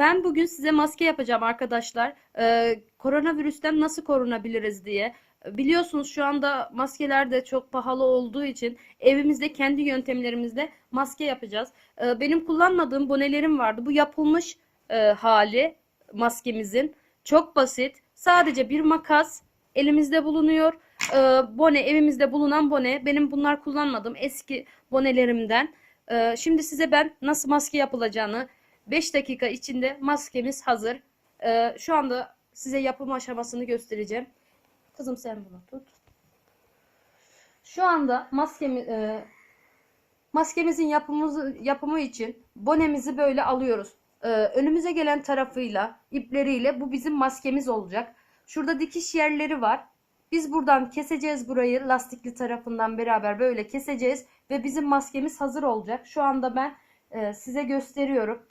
Ben bugün size maske yapacağım arkadaşlar. Ee, koronavirüsten nasıl korunabiliriz diye. Biliyorsunuz şu anda maskeler de çok pahalı olduğu için evimizde kendi yöntemlerimizle maske yapacağız. Ee, benim kullanmadığım bonelerim vardı. Bu yapılmış e, hali maskemizin. Çok basit. Sadece bir makas elimizde bulunuyor. Ee, bone evimizde bulunan bone. Benim bunlar kullanmadığım eski bonelerimden. Ee, şimdi size ben nasıl maske yapılacağını 5 dakika içinde maskemiz hazır. Ee, şu anda size yapım aşamasını göstereceğim. Kızım sen bunu tut. Şu anda maskemi, e, maskemizin yapımı, yapımı için bonemizi böyle alıyoruz. Ee, önümüze gelen tarafıyla, ipleriyle bu bizim maskemiz olacak. Şurada dikiş yerleri var. Biz buradan keseceğiz burayı lastikli tarafından beraber böyle keseceğiz ve bizim maskemiz hazır olacak. Şu anda ben e, size gösteriyorum.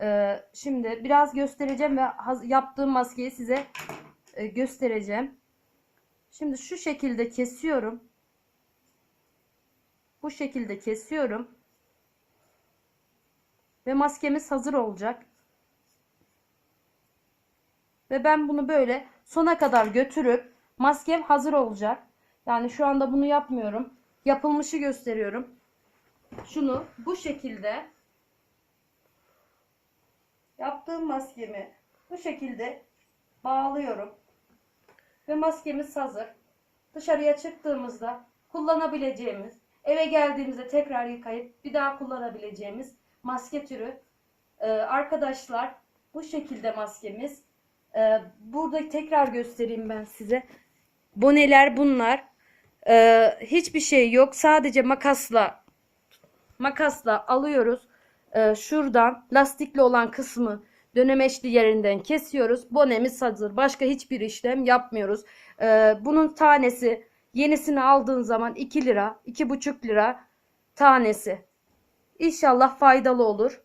E, şimdi biraz göstereceğim ve yaptığım maskeyi size e, göstereceğim. Şimdi şu şekilde kesiyorum. Bu şekilde kesiyorum. Ve maskemiz hazır olacak. Ve ben bunu böyle sona kadar götürüp maskem hazır olacak. Yani şu anda bunu yapmıyorum. Yapılmışı gösteriyorum. Şunu bu şekilde yaptığım maskemi bu şekilde bağlıyorum. Ve maskemiz hazır. Dışarıya çıktığımızda kullanabileceğimiz, eve geldiğimizde tekrar yıkayıp bir daha kullanabileceğimiz maske türü. Ee, arkadaşlar bu şekilde maskemiz. Ee, burada tekrar göstereyim ben size. Boneler bunlar. Ee, hiçbir şey yok. Sadece makasla makasla alıyoruz. Ee, şuradan lastikli olan kısmı dönemeçli yerinden kesiyoruz. Bonemiz hazır. Başka hiçbir işlem yapmıyoruz. Ee, bunun tanesi yenisini aldığın zaman 2 lira, 2,5 lira tanesi. İnşallah faydalı olur.